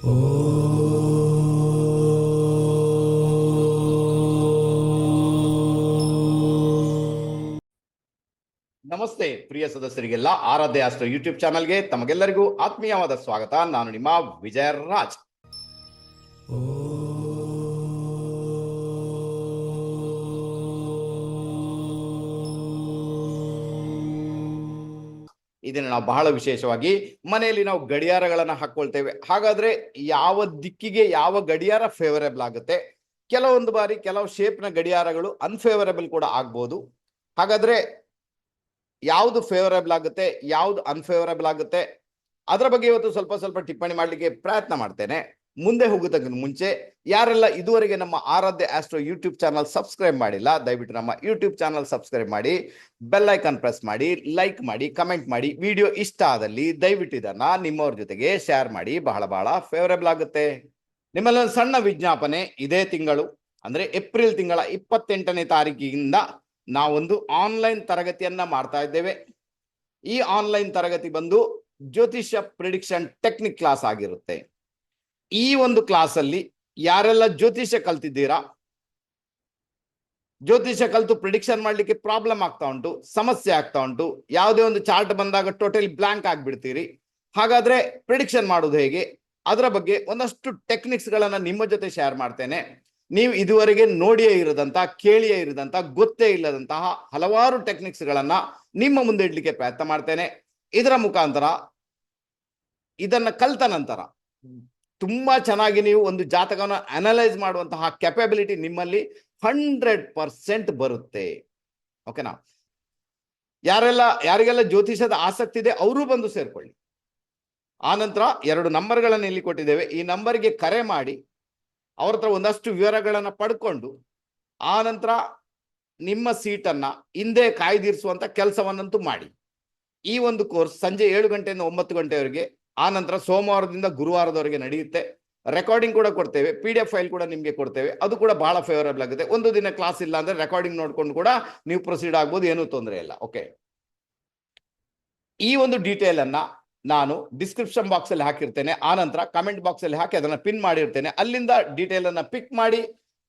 ನಮಸ್ತೆ ಪ್ರಿಯ ಸದಸ್ಯರಿಗೆಲ್ಲ ಆರಾಧ್ಯ ಅಸ್ತ್ರ ಯೂಟ್ಯೂಬ್ ಚಾನಲ್ಗೆ ತಮಗೆಲ್ಲರಿಗೂ ಆತ್ಮೀಯವಾದ ಸ್ವಾಗತ. ನಾನು ನಿಮ್ಮ ವಿಜಯ ರಾಜ್ ಇದನ್ನು ನಾವು ಬಹಳ ವಿಶೇಷವಾಗಿ ಮನೆಯಲ್ಲಿ ನಾವು ಗಡಿಯಾರಗಳನ್ನು ಹಾಕ್ಕೊಳ್ತೇವೆ ಹಾಗಾದ್ರೆ ಯಾವ ದಿಕ್ಕಿಗೆ ಯಾವ ಗಡಿಯಾರ ಫೇವರೇಬಲ್ ಆಗುತ್ತೆ? ಕೆಲವೊಂದು ಬಾರಿ ಕೆಲವು ಶೇಪ್ನ ಗಡಿಯಾರಗಳು ಅನ್ಫೇವರೇಬಲ್ ಕೂಡ ಆಗ್ಬೋದು. ಹಾಗಾದ್ರೆ ಯಾವುದು ಫೇವರೇಬಲ್ ಆಗುತ್ತೆ, ಯಾವುದು ಅನ್ಫೇವರೇಬಲ್ ಆಗುತ್ತೆ? ಅದರ ಬಗ್ಗೆ ಇವತ್ತು ಸ್ವಲ್ಪ ಸ್ವಲ್ಪ ಟಿಪ್ಪಣಿ ಮಾಡಲಿಕ್ಕೆ ಪ್ರಯತ್ನ ಮಾಡ್ತೇನೆ. ಮುಂದೆ ಹೋಗೋದಕ್ಕಿಂತ ಮುಂಚೆ ಯಾರೆಲ್ಲ ಇದುವರೆಗೆ ನಮ್ಮ Aaradhya astro YouTube channel subscribe ಮಾಡಿಲ್ಲ, ದಯವಿಟ್ಟು ನಮ್ಮ ಯೂಟ್ಯೂಬ್ ಚಾನಲ್ ಸಬ್ಸ್ಕ್ರೈಬ್ ಮಾಡಿ, ಬೆಲ್ ಐಕಾನ್ ಪ್ರೆಸ್ ಮಾಡಿ, ಲೈಕ್ ಮಾಡಿ, ಕಮೆಂಟ್ ಮಾಡಿ, ವಿಡಿಯೋ ಇಷ್ಟ ಆದಲ್ಲಿ ದಯವಿಟ್ಟು ಇದನ್ನ ನಿಮ್ಮವ್ರ ಜೊತೆಗೆ ಶೇರ್ ಮಾಡಿ, ಬಹಳ ಬಹಳ ಫೇವರೇಬಲ್ ಆಗುತ್ತೆ. ನಿಮ್ಮಲ್ಲಿ ಒಂದು ಸಣ್ಣ ವಿಜ್ಞಾಪನೆ, ಇದೇ ತಿಂಗಳು, ಅಂದ್ರೆ ಏಪ್ರಿಲ್ ತಿಂಗಳ ಇಪ್ಪತ್ತೆಂಟನೇ ತಾರೀಕಿನಿಂದ ನಾವೊಂದು ಆನ್ಲೈನ್ ತರಗತಿಯನ್ನ ಮಾಡ್ತಾ ಇದ್ದೇವೆ. ಈ ಆನ್ಲೈನ್ ತರಗತಿ ಬಂದು ಜ್ಯೋತಿಷ್ಯ ಪ್ರಿಡಿಕ್ಷನ್ ಟೆಕ್ನಿಕ್ ಕ್ಲಾಸ್ ಆಗಿರುತ್ತೆ. ಈ ಒಂದು ಕ್ಲಾಸ್ ಅಲ್ಲಿ ಯಾರೆಲ್ಲ ಜ್ಯೋತಿಷ್ಯ ಕಲ್ತಿದ್ದೀರಾ? ಜ್ಯೋತಿಷ್ಯ ಕಲ್ತು ಪ್ರಿಡಿಕ್ಷನ್ ಮಾಡ್ಲಿಕ್ಕೆ ಪ್ರಾಬ್ಲಮ್ ಆಗ್ತಾ ಉಂಟು, ಸಮಸ್ಯೆ ಆಗ್ತಾ ಉಂಟು, ಯಾವುದೇ ಒಂದು ಚಾರ್ಟ್ ಬಂದಾಗ ಟೋಟಲಿ ಬ್ಲಾಂಕ್ ಆಗಿಬಿಡ್ತೀರಿ. ಹಾಗಾದ್ರೆ ಪ್ರಿಡಿಕ್ಷನ್ ಮಾಡೋದು ಹೇಗೆ? ಅದರ ಬಗ್ಗೆ ಒಂದಷ್ಟು ಟೆಕ್ನಿಕ್ಸ್ ಗಳನ್ನ ನಿಮ್ಮ ಜೊತೆ ಶೇರ್ ಮಾಡ್ತೇನೆ. ನೀವು ಇದುವರೆಗೆ ನೋಡಿಯೇ ಇರದಂತ, ಕೇಳಿಯೇ ಇರದಂತ, ಗೊತ್ತೇ ಇಲ್ಲದಂತಹ ಹಲವಾರು ಟೆಕ್ನಿಕ್ಸ್ ಗಳನ್ನ ನಿಮ್ಮ ಮುಂದೆ ಇಡ್ಲಿಕ್ಕೆ ಪ್ರಯತ್ನ ಮಾಡ್ತೇನೆ. ಇದರ ಮುಖಾಂತರ, ಇದನ್ನ ಕಲ್ತ ನಂತರ ತುಂಬಾ ಚೆನ್ನಾಗಿ ನೀವು ಒಂದು ಜಾತಕವನ್ನು ಅನಲೈಸ್ ಮಾಡುವಂತಹ ಕೆಪಬಿಲಿಟಿ ನಿಮ್ಮಲ್ಲಿ ಹಂಡ್ರೆಡ್ ಪರ್ಸೆಂಟ್ ಬರುತ್ತೆ. ಓಕೆನಾ ಯಾರೆಲ್ಲ, ಯಾರಿಗೆಲ್ಲ ಜ್ಯೋತಿಷದ ಆಸಕ್ತಿ ಇದೆ, ಅವರು ಬಂದು ಸೇರ್ಕೊಳ್ಳಿ. ಆನಂತರ ಎರಡು ನಂಬರ್ಗಳನ್ನು ಇಲ್ಲಿ ಕೊಟ್ಟಿದ್ದೇವೆ. ಈ ನಂಬರ್ಗೆ ಕರೆ ಮಾಡಿ, ಅವ್ರ ಹತ್ರ ಒಂದಷ್ಟು ವಿವರಗಳನ್ನ ಪಡ್ಕೊಂಡು, ಆ ನಂತರ ನಿಮ್ಮ ಸೀಟನ್ನ ಹಿಂದೆ ಕಾಯ್ದಿರಿಸುವಂತ ಕೆಲಸವನ್ನಂತೂ ಮಾಡಿ. ಈ ಒಂದು ಕೋರ್ಸ್ ಸಂಜೆ ಏಳು ಗಂಟೆಯಿಂದ ಒಂಬತ್ತು ಗಂಟೆವರೆಗೆ ಆ ನಂತರ ಸೋಮವಾರದಿಂದ ಗುರುವಾರದವರೆಗೆ ನಡೆಯುತ್ತೆ. ರೆಕಾರ್ಡಿಂಗ್ ಕೂಡ ಕೊಡ್ತೇವೆ ಪಿ ಡಿ ಎಫ್ ಫೈಲ್ ಕೂಡ ನಿಮಗೆ ಕೊಡ್ತೇವೆ. ಅದು ಕೂಡ ಬಹಳ ಫೇವರಬಲ್ ಆಗುತ್ತೆ. ಒಂದು ದಿನ ಕ್ಲಾಸ್ ಇಲ್ಲ ಅಂದ್ರೆ ರೆಕಾರ್ಡಿಂಗ್ ನೋಡ್ಕೊಂಡು ಕೂಡ ನೀವು ಪ್ರೊಸೀಡ್ ಆಗ್ಬೋದು, ಏನೂ ತೊಂದರೆ ಇಲ್ಲ. ಓಕೆ ಈ ಒಂದು ಡೀಟೇಲ್ ಅನ್ನ ನಾನು ಡಿಸ್ಕ್ರಿಪ್ಷನ್ ಬಾಕ್ಸ್ ಅಲ್ಲಿ ಹಾಕಿರ್ತೇನೆ. ಆ ನಂತರ ಕಮೆಂಟ್ ಬಾಕ್ಸ್ ಅಲ್ಲಿ ಹಾಕಿ ಅದನ್ನ ಪಿನ್ ಮಾಡಿರ್ತೇನೆ. ಅಲ್ಲಿಂದ ಡೀಟೇಲ್ ಅನ್ನ ಪಿಕ್ ಮಾಡಿ,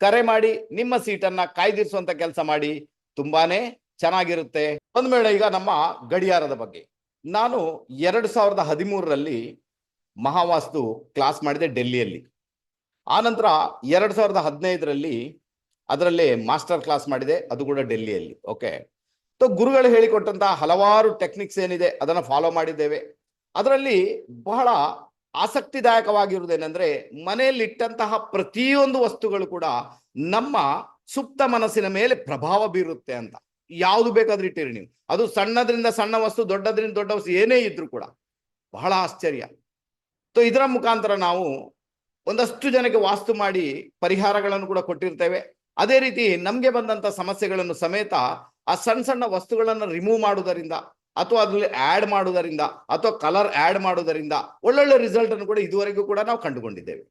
ಕರೆ ಮಾಡಿ, ನಿಮ್ಮ ಸೀಟನ್ನ ಕಾಯ್ದಿರಿಸುವಂತ ಕೆಲಸ ಮಾಡಿ. ತುಂಬಾನೇ ಚೆನ್ನಾಗಿರುತ್ತೆ. ಒಂದ್ ಈಗ ನಮ್ಮ ಗಡಿಯಾರದ ಬಗ್ಗೆ. ನಾನು ಎರಡು ಸಾವಿರದ ಹದಿಮೂರರಲ್ಲಿ ಮಹಾವಾಸ್ತು ಕ್ಲಾಸ್ ಮಾಡಿದೆ ಡೆಲ್ಲಿಯಲ್ಲಿ. ಆನಂತರ ಎರಡು ಸಾವಿರದ ಹದಿನೈದರಲ್ಲಿ ಅದರಲ್ಲಿ ಮಾಸ್ಟರ್ ಕ್ಲಾಸ್ ಮಾಡಿದೆ, ಅದು ಕೂಡ ಡೆಲ್ಲಿಯಲ್ಲಿ, ಓಕೆ. ಸೊ ಗುರುಗಳು ಹೇಳಿಕೊಟ್ಟಂತಹ ಹಲವಾರು ಟೆಕ್ನಿಕ್ಸ್ ಏನಿದೆ, ಅದನ್ನು ಫಾಲೋ ಮಾಡಿದ್ದೇವೆ. ಅದರಲ್ಲಿ ಬಹಳ ಆಸಕ್ತಿದಾಯಕವಾಗಿರುವುದೇನೆಂದ್ರೆ ಮನೆಯಲ್ಲಿಟ್ಟಂತಹ ಪ್ರತಿಯೊಂದು ವಸ್ತುಗಳು ಕೂಡ ನಮ್ಮ ಸುಪ್ತ ಮನಸ್ಸಿನ ಮೇಲೆ ಪ್ರಭಾವ ಬೀರುತ್ತೆ ಅಂತ. ಯಾವುದು ಬೇಕಾದ್ರೂ ಇಟ್ಟಿರಿ ನೀವು. ಅದು ಸಣ್ಣದ್ರಿಂದ ಸಣ್ಣ ವಸ್ತು, ದೊಡ್ಡದ್ರಿಂದ ದೊಡ್ಡ ವಸ್ತು, ಏನೇ ಇದ್ರು ಕೂಡ ಬಹಳ ಆಶ್ಚರ್ಯ. ಸೊ ಇದರ ಮುಖಾಂತರ ನಾವು ಒಂದಷ್ಟು ಜನಕ್ಕೆ ವಾಸ್ತು ಮಾಡಿ ಪರಿಹಾರಗಳನ್ನು ಕೂಡ ಕೊಟ್ಟಿರ್ತೇವೆ. ಅದೇ ರೀತಿ ನಮ್ಗೆ ಬಂದಂತ ಸಮಸ್ಯೆಗಳನ್ನು ಸಮೇತ ಆ ಸಣ್ಣ ಸಣ್ಣ ವಸ್ತುಗಳನ್ನು ರಿಮೂವ್ ಮಾಡುವುದರಿಂದ ಅಥವಾ ಅದ್ರಲ್ಲಿ ಆಡ್ ಮಾಡುವುದರಿಂದ ಅಥವಾ ಕಲರ್ ಆಡ್ ಮಾಡುವುದರಿಂದ ಒಳ್ಳೊಳ್ಳೆ ರಿಸಲ್ಟ್ ಅನ್ನು ಕೂಡ ಇದುವರೆಗೂ ಕೂಡ ನಾವು ಕಂಡುಕೊಂಡಿದ್ದೇವೆ.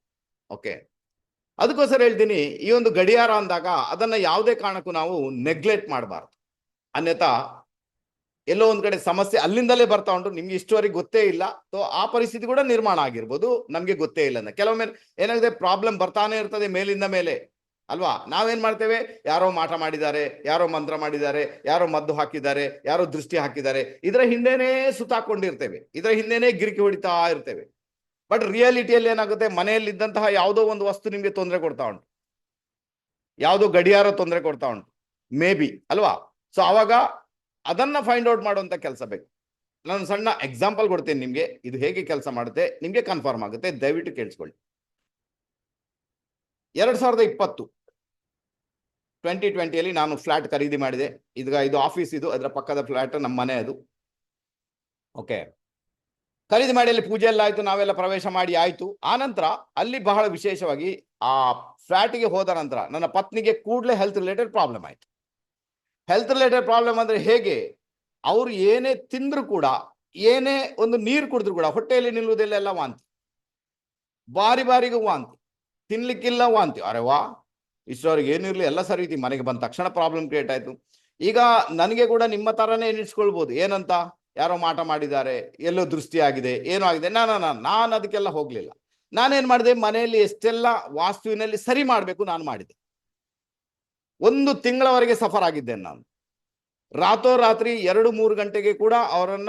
ಓಕೆ ಅದಕ್ಕೋಸ್ಕರ ಹೇಳ್ತೀನಿ, ಈ ಒಂದು ಗಡಿಯಾರ ಅಂದಾಗ ಅದನ್ನ ಯಾವುದೇ ಕಾರಣಕ್ಕೂ ನಾವು ನೆಗ್ಲೆಕ್ಟ್ ಮಾಡಬಾರ್ದು. ಅನ್ಯಥಾ ಎಲ್ಲೋ ಒಂದ್ ಕಡೆ ಸಮಸ್ಯೆ ಅಲ್ಲಿಂದಲೇ ಬರ್ತಾ ಉಂಟು. ನಿಮ್ಗೆ ಇಷ್ಟುವರೆಗೆ ಗೊತ್ತೇ ಇಲ್ಲ. ಸೊ ಆ ಪರಿಸ್ಥಿತಿ ಕೂಡ ನಿರ್ಮಾಣ ಆಗಿರ್ಬೋದು. ನಮ್ಗೆ ಗೊತ್ತೇ ಇಲ್ಲ ಕೆಲವೊಮ್ಮೆ ಏನಾಗಿದೆ ಪ್ರಾಬ್ಲಮ್ ಬರ್ತಾನೆ ಇರ್ತದೆ ಮೇಲಿಂದ ಮೇಲೆ. ಅಲ್ವಾ? ನಾವೇನ್ ಮಾಡ್ತೇವೆ? ಯಾರೋ ಮಾಟ ಮಾಡಿದ್ದಾರೆ, ಯಾರೋ ಮಂತ್ರ ಮಾಡಿದ್ದಾರೆ, ಯಾರೋ ಮದ್ದು ಹಾಕಿದ್ದಾರೆ, ಯಾರೋ ದೃಷ್ಟಿ ಹಾಕಿದ್ದಾರೆ. ಇದರ ಹಿಂದೆನೇ ಸುತ್ತಾಕೊಂಡಿರ್ತೇವೆ ಇದರ ಹಿಂದೆನೇ ಗಿರಿಕಿ ಹೊಡಿತಾ ಇರ್ತೇವೆ. ಬಟ್ ರಿಯಾಲಿಟಿಯಲ್ಲಿ ಏನಾಗುತ್ತೆ? ಮನೆಯಲ್ಲಿ ಇದ್ದಂತಹ ಯಾವುದೋ ಒಂದು ವಸ್ತು ನಿಮ್ಗೆ ತೊಂದರೆ ಕೊಡ್ತಾ ಉಂಟು. ಯಾವುದೋ ಗಡಿಯಾರ ತೊಂದರೆ ಕೊಡ್ತಾ ಉಂಟು. ಮೇ ಬಿ ಅಲ್ವಾ? ಸೊ ಅವಾಗ ಅದನ್ನ ಫೈಂಡ್ ಔಟ್ ಮಾಡುವಂತ ಕೆಲಸ ಬೇಕು. ನಾನು ಸಣ್ಣ ಎಕ್ಸಾಂಪಲ್ ಕೊಡ್ತೇನೆ ನಿಮ್ಗೆ. ಇದು ಹೇಗೆ ಕೆಲಸ ಮಾಡುತ್ತೆ? ನಿಮ್ಗೆ ಕನ್ಫರ್ಮ್ ಆಗುತ್ತೆ. ದಯವಿಟ್ಟು ಕೇಳಿಸ್ಕೊಳ್ಳಿ. ಎರಡ್ ಸಾವಿರದ ಇಪ್ಪತ್ತು. ಟ್ವೆಂಟಿ ಟ್ವೆಂಟಿಯಲ್ಲಿ ನಾನು ಫ್ಲಾಟ್ ಖರೀದಿ ಮಾಡಿದೆ. ಇದು ಇದು ಆಫೀಸ್ ಇದು, ಅದರ ಪಕ್ಕದ ಫ್ಲಾಟ್ ನಮ್ಮ ಮನೆ ಅದು. ಓಕೆ ಖರೀದಿ ಮಾಡಿ ಅಲ್ಲಿ ಪೂಜೆ ಎಲ್ಲ ಆಯ್ತು, ನಾವೆಲ್ಲ ಪ್ರವೇಶ ಮಾಡಿ ಆಯಿತು. ಆ ನಂತರ ಅಲ್ಲಿ ಬಹಳ ವಿಶೇಷವಾಗಿ ಆ ಫ್ಲ್ಯಾಟಿಗೆ ಹೋದ ನಂತರ ನನ್ನ ಪತ್ನಿಗೆ ಕೂಡಲೇ ಹೆಲ್ತ್ ರಿಲೇಟೆಡ್ ಪ್ರಾಬ್ಲಮ್ ಆಯ್ತು. ಹೆಲ್ತ್ ರಿಲೇಟೆಡ್ ಪ್ರಾಬ್ಲಮ್ ಅಂದ್ರೆ ಹೇಗೆ? ಅವ್ರು ಏನೇ ತಿಂದ್ರು ಕೂಡ, ಏನೇ ಒಂದು ನೀರು ಕುಡಿದ್ರು ಕೂಡ, ಹೊಟ್ಟೆಯಲ್ಲಿ ನಿಲ್ಲುವುದಿಲ್ಲ ಎಲ್ಲ ವಾಂತಿ. ಬಾರಿ ಬಾರಿಗೂ ವಾಂತಿ. ತಿನ್ಲಿಕ್ಕಿಲ್ಲ ವಾಂತಿ. ಅರೆ ವಾ ಇಷ್ಟವ್ರಿಗೆ ಏನಿರ್ಲಿ ಎಲ್ಲ ಸರಿ ಮನೆಗೆ ಬಂದ ತಕ್ಷಣ ಪ್ರಾಬ್ಲಮ್ ಕ್ರಿಯೇಟ್ ಆಯ್ತು. ಈಗ ನನಗೆ ಕೂಡ ನಿಮ್ಮ ತರನೇ ಎಣಿಸ್ಕೊಳ್ಬೋದು. ಏನಂತ? ಯಾರೋ ಮಾಟ ಮಾಡಿದ್ದಾರೆ. ಎಲ್ಲೋ ದೃಷ್ಟಿ ಆಗಿದೆ. ಏನೋ ಆಗಿದೆ. ನಾನು ನಾನು ಅದಕ್ಕೆಲ್ಲ ಹೋಗ್ಲಿಲ್ಲ. ನಾನೇನ್ ಮಾಡಿದೆ? ಮನೆಯಲ್ಲಿ ಎಷ್ಟೆಲ್ಲ ವಾಸ್ತುವಿನಲ್ಲಿ ಸರಿ ಮಾಡಬೇಕು ನಾನು ಮಾಡಿದೆ. ಒಂದು ತಿಂಗಳವರೆಗೆ ಸಫರ್ ಆಗಿದ್ದೇನೆ ನಾನು. ರಾತ್ರೋರಾತ್ರಿ ಎರಡು ಮೂರು ಗಂಟೆಗೆ ಕೂಡ ಅವರನ್ನ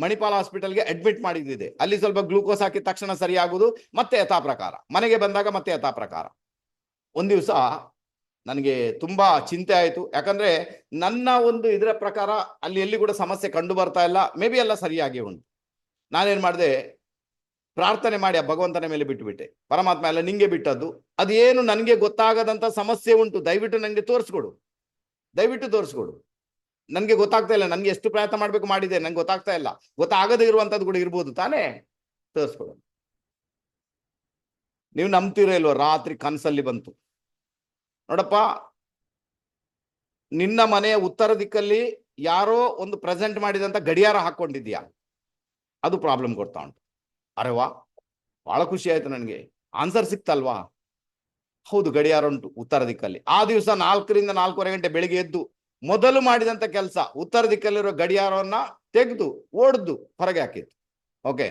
ಮಣಿಪಾಲ್ ಹಾಸ್ಪಿಟಲ್ಗೆ ಅಡ್ಮಿಟ್ ಮಾಡಿದ್ದಿದೆ. ಅಲ್ಲಿ ಸ್ವಲ್ಪ ಗ್ಲೂಕೋಸ್ ಹಾಕಿದ ತಕ್ಷಣ ಸರಿಯಾಗುವುದು, ಮತ್ತೆ ಯಥಾ ಪ್ರಕಾರ. ಮನೆಗೆ ಬಂದಾಗ ಮತ್ತೆ ಯಥಾ ಪ್ರಕಾರ. ಒಂದು ದಿವಸ ನನಗೆ ತುಂಬಾ ಚಿಂತೆ ಆಯಿತು. ಯಾಕಂದ್ರೆ ನನ್ನ ಒಂದು ಇದರ ಪ್ರಕಾರ ಅಲ್ಲಿ ಎಲ್ಲಿ ಕೂಡ ಸಮಸ್ಯೆ ಕಂಡು ಬರ್ತಾ ಇಲ್ಲ. ಮೇ ಬಿ ಎಲ್ಲ ಸರಿಯಾಗಿ ಉಂಟು. ನಾನೇನು ಮಾಡಿದೆ ಪ್ರಾರ್ಥನೆ ಮಾಡಿ ಆ ಭಗವಂತನ ಮೇಲೆ ಬಿಟ್ಟುಬಿಟ್ಟೆ. ಪರಮಾತ್ಮ ಎಲ್ಲ ನಿಂಗೆ ಬಿಟ್ಟದ್ದು. ಅದೇನು ನನಗೆ ಗೊತ್ತಾಗದಂತ ಸಮಸ್ಯೆ ಉಂಟು. ದಯವಿಟ್ಟು ನನಗೆ ತೋರಿಸ್ಕೊಡು. ದಯವಿಟ್ಟು ತೋರಿಸ್ಕೊಡು. ನನಗೆ ಗೊತ್ತಾಗ್ತಾ ಇಲ್ಲ. ನನಗೆ ಎಷ್ಟು ಪ್ರಯತ್ನ ಮಾಡ್ಬೇಕು ಮಾಡಿದೆ. ನಂಗೆ ಗೊತ್ತಾಗ್ತಾ ಇಲ್ಲ. ಗೊತ್ತಾಗದೇ ಇರುವಂತದ್ದು ಕೂಡ ಇರ್ಬೋದು ತಾನೇ? ತೋರಿಸ್ಕೊಡು. ನೀವು ನಂಬ್ತಿರೋ ಇಲ್ವೋ? ರಾತ್ರಿ ಕನಸಲ್ಲಿ ಬಂತು. ನೋಡಪ್ಪ, ನಿನ್ನ ಮನೆಯ ಉತ್ತರ ದಿಕ್ಕಲ್ಲಿ ಯಾರೋ ಒಂದು ಪ್ರೆಸೆಂಟ್ ಮಾಡಿದಂತ ಗಡಿಯಾರ ಹಾಕೊಂಡಿದ್ಯಾ ಅದು ಪ್ರಾಬ್ಲಮ್ ಕೊಡ್ತಾ ಉಂಟು. ಅರೆ ವಾ ಬಹಳ ಖುಷಿ ಆಯ್ತು ನನಗೆ. ಆನ್ಸರ್ ಸಿಕ್ತಲ್ವಾ? ಹೌದು, ಗಡಿಯಾರ ಉಂಟು, ಉತ್ತರ ದಿಕ್ಕಲ್ಲಿ. ಆ ದಿವಸ ನಾಲ್ಕರಿಂದ ನಾಲ್ಕೂವರೆ ಗಂಟೆ ಬೆಳಿಗ್ಗೆ ಎದ್ದು ಮೊದಲು ಮಾಡಿದಂತ ಕೆಲಸ ಉತ್ತರ ದಿಕ್ಕಲ್ಲಿರೋ ಗಡಿಯಾರವನ್ನ ತೆಗೆದು, ಓಡ್ದು, ಹೊರಗೆ ಹಾಕಿತ್ತು ಓಕೆ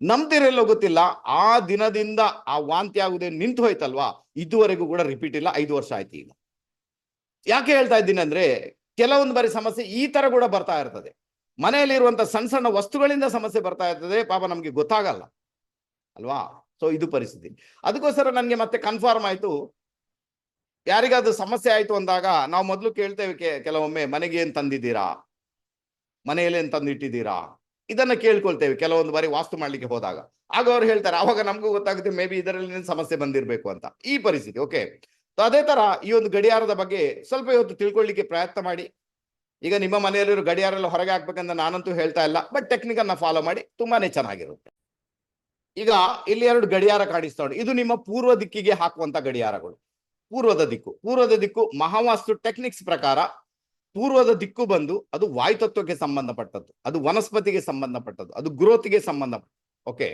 ನಂಬ್ತಿರಲ್ಲೋ ಗೊತ್ತಿಲ್ಲ, ಆ ದಿನದಿಂದ ಆ ವಾಂತಿ ಆಗುದೇ ನಿಂತು ಹೋಯ್ತಲ್ವಾ? ಇದುವರೆಗೂ ಕೂಡ ರಿಪೀಟ್ ಇಲ್ಲ, ಐದು ವರ್ಷ ಆಯ್ತು ಈಗ. ಯಾಕೆ ಹೇಳ್ತಾ ಇದ್ದೀನಿ ಅಂದ್ರೆ, ಕೆಲವೊಂದು ಬಾರಿ ಸಮಸ್ಯೆ ಈ ತರ ಕೂಡ ಬರ್ತಾ ಇರ್ತದೆ. ಮನೆಯಲ್ಲಿರುವಂತ ಸಣ್ಣ ಸಣ್ಣ ವಸ್ತುಗಳಿಂದ ಸಮಸ್ಯೆ ಬರ್ತಾ ಇರ್ತದೆ, ಪಾಪ ನಮ್ಗೆ ಗೊತ್ತಾಗಲ್ಲ. ಅಲ್ವಾ? ಸೊ ಇದು ಪರಿಸ್ಥಿತಿ. ಅದಕ್ಕೋಸ್ಕರ ನನಗೆ ಮತ್ತೆ ಕನ್ಫರ್ಮ್ ಆಯ್ತು. ಯಾರಿಗಾದ್ರೂ ಸಮಸ್ಯೆ ಆಯ್ತು ಅಂದಾಗ ನಾವು ಮೊದಲು ಕೇಳ್ತೇವೆ ಕೆಲವೊಮ್ಮೆ ಮನೆಗೆ ಏನ್ ತಂದಿದ್ದೀರಾ? ಮನೆಯಲ್ಲಿ ಏನ್ ತಂದಿಟ್ಟಿದ್ದೀರಾ? ಇದನ್ನ ಕೇಳ್ಕೊಳ್ತೇವೆ ಕೆಲವೊಂದು ಬಾರಿ ವಾಸ್ತು ಮಾಡ್ಲಿಕ್ಕೆ ಹೋದಾಗ. ಆಗ ಅವ್ರು ಹೇಳ್ತಾರೆ ಆವಾಗ ನಮಗೂ ಗೊತ್ತಾಗುತ್ತೆ ಮೇ ಬಿ ಇದರಲ್ಲಿ ಸಮಸ್ಯೆ ಬಂದಿರಬೇಕು ಅಂತ. ಈ ಪರಿಸ್ಥಿತಿ ಓಕೆ ಅದೇ ತರ ಈ ಒಂದು ಗಡಿಯಾರದ ಬಗ್ಗೆ ಸ್ವಲ್ಪ ಇವತ್ತು ತಿಳ್ಕೊಳ್ಳಿಕ್ಕೆ ಪ್ರಯತ್ನ ಮಾಡಿ. ಈಗ ನಿಮ್ಮ ಮನೆಯಲ್ಲಿರೋ ಗಡಿಯಾರ ಎಲ್ಲ ಹೊರಗೆ ಹಾಕ್ಬೇಕಂತ ನಾನಂತೂ ಹೇಳ್ತಾ ಇಲ್ಲ ಬಟ್ ಟೆಕ್ನಿಕನ್ನ ಫಾಲೋ ಮಾಡಿ ತುಂಬಾನೇ ಚೆನ್ನಾಗಿರುತ್ತೆ. ಈಗ ಇಲ್ಲಿ ಎರಡು ಗಡಿಯಾರ ಕಾಣಿಸ್ತಾ ಉಂಟು. ಇದು ನಿಮ್ಮ ಪೂರ್ವ ದಿಕ್ಕಿಗೆ ಹಾಕುವಂತ ಗಡಿಯಾರಗಳು. ಪೂರ್ವದ ದಿಕ್ಕು. ಪೂರ್ವದ ದಿಕ್ಕು ಮಹಾವಾಸ್ತು ಟೆಕ್ನಿಕ್ಸ್ ಪ್ರಕಾರ ಪೂರ್ವದ ದಿಕ್ಕು ಬಂದು ಅದು ವಾಯುತತ್ವಕ್ಕೆ ಸಂಬಂಧಪಟ್ಟದ್ದು, ಅದು ವನಸ್ಪತಿಗೆ ಸಂಬಂಧಪಟ್ಟದ್ದು, ಅದು ಗ್ರೋತ್ಗೆ ಸಂಬಂಧ ಓಕೆ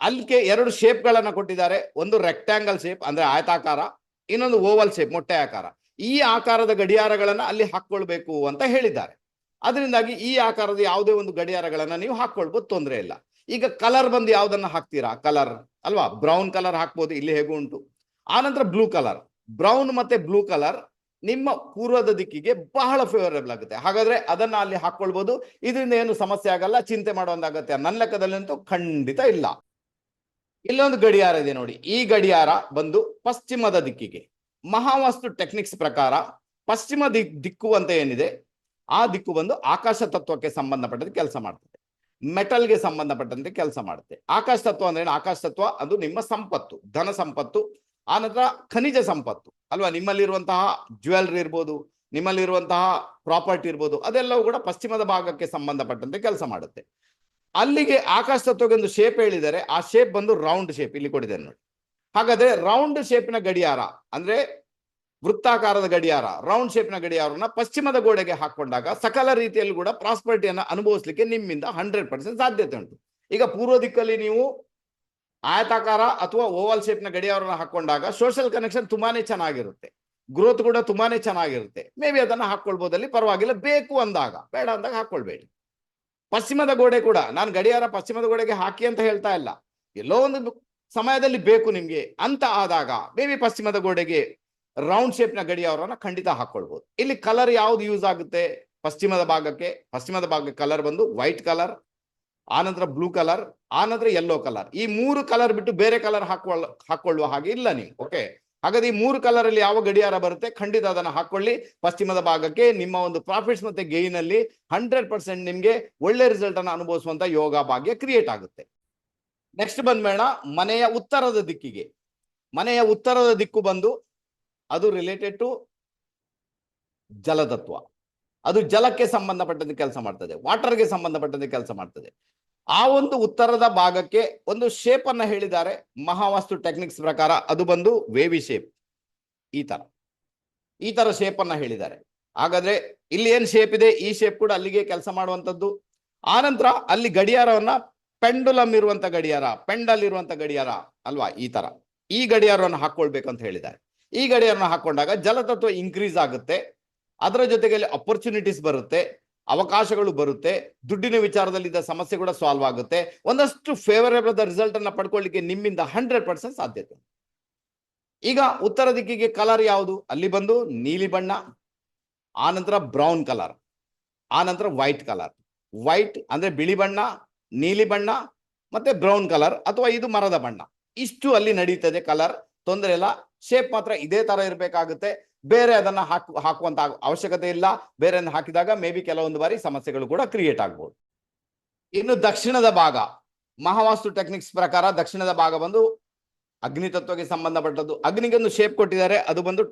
ಅಲ್ಲಿಗೆ ಎರಡು ಶೇಪ್ ಗಳನ್ನ ಕೊಟ್ಟಿದ್ದಾರೆ. ಒಂದು ರೆಕ್ಟ್ಯಾಂಗಲ್ ಶೇಪ್ ಅಂದ್ರೆ ಆಯತಾಕಾರ, ಇನ್ನೊಂದು ಓವಲ್ ಶೇಪ್ ಮೊಟ್ಟೆ ಆಕಾರ. ಈ ಆಕಾರದ ಗಡಿಯಾರಗಳನ್ನ ಅಲ್ಲಿ ಹಾಕೊಳ್ಬೇಕು ಅಂತ ಹೇಳಿದ್ದಾರೆ. ಅದರಿಂದಾಗಿ ಈ ಆಕಾರದ ಯಾವುದೇ ಒಂದು ಗಡಿಯಾರಗಳನ್ನ ನೀವು ಹಾಕೊಳ್ಬೋದು ತೊಂದರೆ ಇಲ್ಲ. ಈಗ ಕಲರ್ ಬಂದು ಯಾವ್ದನ್ನ ಹಾಕ್ತೀರಾ? ಕಲರ್ ಅಲ್ವಾ? ಬ್ರೌನ್ ಕಲರ್ ಹಾಕ್ಬೋದು, ಇಲ್ಲಿ ಹೇಗೂ ಉಂಟು. ಆನಂತರ ಬ್ಲೂ ಕಲರ್. ಬ್ರೌನ್ ಮತ್ತೆ ಬ್ಲೂ ಕಲರ್ ನಿಮ್ಮ ಪೂರ್ವದ ದಿಕ್ಕಿಗೆ ಬಹಳ ಫೇವರೇಬಲ್ ಆಗುತ್ತೆ. ಹಾಗಾದ್ರೆ ಅದನ್ನ ಅಲ್ಲಿ ಹಾಕೊಳ್ಬಹುದು ಇದರಿಂದ ಏನು ಸಮಸ್ಯೆ ಆಗಲ್ಲ, ಚಿಂತೆ ಮಾಡುವಂತಾಗತ್ತೆ. ನನ್ನ ಲೆಕ್ಕದಲ್ಲಂತೂ ಖಂಡಿತ ಇಲ್ಲ. ಇಲ್ಲೊಂದು ಗಡಿಯಾರ ಇದೆ ನೋಡಿ. ಈ ಗಡಿಯಾರ ಬಂದು ಪಶ್ಚಿಮದ ದಿಕ್ಕಿಗೆ. ಮಹಾವಾಸ್ತು ಟೆಕ್ನಿಕ್ಸ್ ಪ್ರಕಾರ ಪಶ್ಚಿಮ ದಿಕ್ ದಿಕ್ಕು ಅಂತ ಏನಿದೆ, ಆ ದಿಕ್ಕು ಬಂದು ಆಕಾಶ ತತ್ವಕ್ಕೆ ಸಂಬಂಧಪಟ್ಟಂತೆ ಕೆಲಸ ಮಾಡ್ತದೆ. ಮೆಟಲ್ಗೆ ಸಂಬಂಧಪಟ್ಟಂತೆ ಕೆಲಸ ಮಾಡುತ್ತೆ ಆಕಾಶ ತತ್ವ ಅಂದ್ರೆ ಆಕಾಶ ತತ್ವ ಅದು ನಿಮ್ಮ ಸಂಪತ್ತು, ಧನ ಸಂಪತ್ತು ಆನಂತರ ಖನಿಜ ಸಂಪತ್ತು. ಅಲ್ವಾ? ನಿಮ್ಮಲ್ಲಿರುವಂತಹ ಜ್ಯುವೆಲ್ರಿ ಇರ್ಬೋದು, ನಿಮ್ಮಲ್ಲಿರುವಂತಹ ಪ್ರಾಪರ್ಟಿ ಇರ್ಬೋದು, ಅದೆಲ್ಲವೂ ಕೂಡ ಪಶ್ಚಿಮದ ಭಾಗಕ್ಕೆ ಸಂಬಂಧಪಟ್ಟಂತೆ ಕೆಲಸ ಮಾಡುತ್ತೆ. ಅಲ್ಲಿಗೆ ಆಕಾಶ ತತ್ವಕ್ಕೆ ಒಂದು ಶೇಪ್ ಹೇಳಿದರೆ, ಆ ಶೇಪ್ ಬಂದು ರೌಂಡ್ ಶೇಪ್ ಇಲ್ಲಿ ಕೊಡಿದೆ ನೋಡಿ. ಹಾಗಾದ್ರೆ ರೌಂಡ್ ಶೇಪ್ನ ಗಡಿಯಾರ ಅಂದ್ರೆ ವೃತ್ತಾಕಾರದ ಗಡಿಯಾರ ರೌಂಡ್ ಶೇಪ್ನ ಗಡಿಯಾರನ ಪಶ್ಚಿಮದ ಗೋಡೆಗೆ ಹಾಕೊಂಡಾಗ ಸಕಲ ರೀತಿಯಲ್ಲಿ ಕೂಡ ಪ್ರಾಸ್ಪರಿಟಿಯನ್ನು ಅನುಭವಿಸ್ಲಿಕ್ಕೆ ನಿಮ್ಮಿಂದ ಹಂಡ್ರೆಡ್ ಪರ್ಸೆಂಟ್ ಸಾಧ್ಯತೆ ಉಂಟು. ಈಗ ಪೂರ್ವ ದಿಕ್ಕಲ್ಲಿ ನೀವು ಆಯತಾಕಾರ ಅಥವಾ ಓವಲ್ ಶೇಪ್ನ ಗಡಿಯಾರನ ಹಾಕೊಂಡಾಗ ಸೋಷಿಯಲ್ ಕನೆಕ್ಷನ್ ತುಂಬಾನೇ ಚೆನ್ನಾಗಿರುತ್ತೆ. ಗ್ರೋತ್ ಕೂಡ ತುಂಬಾನೇ ಚೆನ್ನಾಗಿರುತ್ತೆ. ಮೇ ಬಿ ಅದನ್ನ ಹಾಕೊಳ್ಬೋದಲ್ಲಿ ಪರವಾಗಿಲ್ಲ, ಬೇಕು ಅಂದಾಗ, ಬೇಡ ಅಂದಾಗ ಹಾಕೊಳ್ಬೇಡಿ. ಪಶ್ಚಿಮದ ಗೋಡೆ ಕೂಡ, ನಾನು ಗಡಿಯಾರ ಪಶ್ಚಿಮದ ಗೋಡೆಗೆ ಹಾಕಿ ಅಂತ ಹೇಳ್ತಾ ಇಲ್ಲ. ಎಲ್ಲೋ ಒಂದು ಸಮಯದಲ್ಲಿ ಬೇಕು ನಿಮ್ಗೆ ಅಂತ ಆದಾಗ ಬೇಬಿ ಪಶ್ಚಿಮದ ಗೋಡೆಗೆ ರೌಂಡ್ ಶೇಪ್ನ ಗಡಿಯಾರನ ಖಂಡಿತ ಹಾಕೊಳ್ಬಹುದು ಇಲ್ಲಿ ಕಲರ್ ಯಾವ್ದು ಯೂಸ್ ಆಗುತ್ತೆ? ಪಶ್ಚಿಮದ ಭಾಗಕ್ಕೆ ಪಶ್ಚಿಮದ ಭಾಗಕ್ಕೆ ಕಲರ್ ಬಂದು ವೈಟ್ ಕಲರ್ ಆನಂತರ ಬ್ಲೂ ಕಲರ್ ಆನಂತರ ಯೆಲ್ಲೋ ಕಲರ್ ಈ ಮೂರು ಕಲರ್ ಬಿಟ್ಟು ಬೇರೆ ಕಲರ್ ಹಾಕೊಳ್ಳ ಹಾಕೊಳ್ಳುವ ಹಾಗೆ ಇಲ್ಲ ನೀವು ಓಕೆ ಹಾಗಾದ್ರೆ ಈ ಮೂರು ಕಲರ್ ಅಲ್ಲಿ ಯಾವ ಗಡಿಯಾರ ಬರುತ್ತೆ? ಖಂಡಿತ ಅದನ್ನ ಹಾಕೊಳ್ಳಿ. ಪಶ್ಚಿಮದ ಭಾಗಕ್ಕೆ ನಿಮ್ಮ ಒಂದು ಪ್ರಾಫಿಟ್ಸ್ ಮತ್ತೆ ಗೇನ್ ಅಲ್ಲಿ ಹಂಡ್ರೆಡ್ ಪರ್ಸೆಂಟ್ ನಿಮ್ಗೆ ಒಳ್ಳೆ ರಿಸಲ್ಟ್ ಅನ್ನು ಅನುಭವಿಸುವಂತ ಯೋಗ ಭಾಗ್ಯ ಕ್ರಿಯೇಟ್ ಆಗುತ್ತೆ. ನೆಕ್ಸ್ಟ್ ಬಂದ್ಬೇಡ ಮನೆಯ ಉತ್ತರದ ದಿಕ್ಕಿಗೆ. ಮನೆಯ ಉತ್ತರದ ದಿಕ್ಕು ಬಂದು ಅದು ರಿಲೇಟೆಡ್ ಟು ಜಲತತ್ವ. ಅದು ಜಲಕ್ಕೆ ಸಂಬಂಧಪಟ್ಟಂತೆ ಕೆಲಸ ಮಾಡ್ತದೆ. ವಾಟರ್ಗೆ ಸಂಬಂಧಪಟ್ಟಂತೆ ಕೆಲಸ ಮಾಡ್ತದೆ. ಆ ಒಂದು ಉತ್ತರದ ಭಾಗಕ್ಕೆ ಒಂದು ಶೇಪ್ ಅನ್ನ ಹೇಳಿದ್ದಾರೆ. ಮಹಾವಾಸ್ತು ಟೆಕ್ನಿಕ್ಸ್ ಪ್ರಕಾರ ಅದು ಬಂದು ವೇವಿ ಶೇಪ್ ಈ ತರ. ಈ ತರ ಶೇಪ್ ಅನ್ನ ಹೇಳಿದ್ದಾರೆ. ಹಾಗಾದ್ರೆ ಇಲ್ಲಿ ಏನ್ ಶೇಪ್ ಇದೆ? ಈ ಶೇಪ್ ಕೂಡ ಅಲ್ಲಿಗೆ ಕೆಲಸ ಮಾಡುವಂತದ್ದು. ಆನಂತರ ಅಲ್ಲಿ ಗಡಿಯಾರವನ್ನ ಪೆಂಡುಲಮ್ ಇರುವಂತ ಗಡಿಯಾರ ಪೆಂಡಲ್ ಇರುವಂತ ಗಡಿಯಾರ ಅಲ್ವಾ ಈ ತರ. ಈ ಗಡಿಯಾರವನ್ನು ಹಾಕೊಳ್ಬೇಕು ಅಂತ ಹೇಳಿದ್ದಾರೆ. ಈ ಗಡಿಯಾರನ ಹಾಕೊಂಡಾಗ ಜಲತತ್ವ ಇನ್ಕ್ರೀಸ್ ಆಗುತ್ತೆ. ಅದರ ಜೊತೆಗೆ ಅಪರ್ಚುನಿಟೀಸ್ ಬರುತ್ತೆ, ಅವಕಾಶಗಳು ಬರುತ್ತೆ, ದುಡ್ಡಿನ ವಿಚಾರದಲ್ಲಿ ಇದ್ದ ಸಮಸ್ಯೆ ಕೂಡ ಸಾಲ್ವ್ ಆಗುತ್ತೆ. ಒಂದಷ್ಟು ಫೇವರೇಬಲ್ ರಿಸಲ್ಟ್ ಅನ್ನ ಪಡ್ಕೊಳ್ಳಿಕ್ಕೆ ನಿಮ್ಮಿಂದ ಹಂಡ್ರೆಡ್ ಪರ್ಸೆಂಟ್ ಸಾಧ್ಯತೆ. ಈಗ ಉತ್ತರ ದಿಕ್ಕಿಗೆ ಕಲರ್ ಯಾವುದು? ಅಲ್ಲಿ ಬಂದು ನೀಲಿ ಬಣ್ಣ ಆನಂತರ ಬ್ರೌನ್ ಕಲರ್ ಆನಂತರ ವೈಟ್ ಕಲರ್ ವೈಟ್ ಅಂದ್ರೆ ಬಿಳಿ ಬಣ್ಣ ನೀಲಿ ಬಣ್ಣ ಮತ್ತೆ ಬ್ರೌನ್ ಕಲರ್ ಅಥವಾ ಇದು ಮರದ ಬಣ್ಣ. ಇಷ್ಟು ಅಲ್ಲಿ ನಡೀತದೆ ಕಲರ್. ತೊಂದರೆ ಇಲ್ಲ. ಶೇಪ್ ಮಾತ್ರ ಇದೇ ತರ ಇರಬೇಕಾಗುತ್ತೆ. ಬೇರೆ ಅದನ್ನ ಹಾಕು, ಹಾಕುವಂತ ಅವಶ್ಯಕತೆ ಇಲ್ಲ. ಬೇರೆ ಹಾಕಿದಾಗ ಮೇ ಬಿ ಕೆಲವೊಂದು ಬಾರಿ ಸಮಸ್ಯೆಗಳು ಕೂಡ ಕ್ರಿಯೇಟ್ ಆಗ್ಬೋದು. ಇನ್ನು ದಕ್ಷಿಣದ ಭಾಗ. ಮಹಾವಾಸ್ತು ಟೆಕ್ನಿಕ್ಸ್ ಪ್ರಕಾರ ದಕ್ಷಿಣದ ಭಾಗ ಬಂದು ಅಗ್ನಿ ತತ್ವಕ್ಕೆ ಸಂಬಂಧಪಟ್ಟದ್ದು ಅಗ್ನಿಗೊಂದು ಶೇಪ್ ಕೊಟ್ಟಿದ್ದಾರೆ. ಅದು ಬಂದು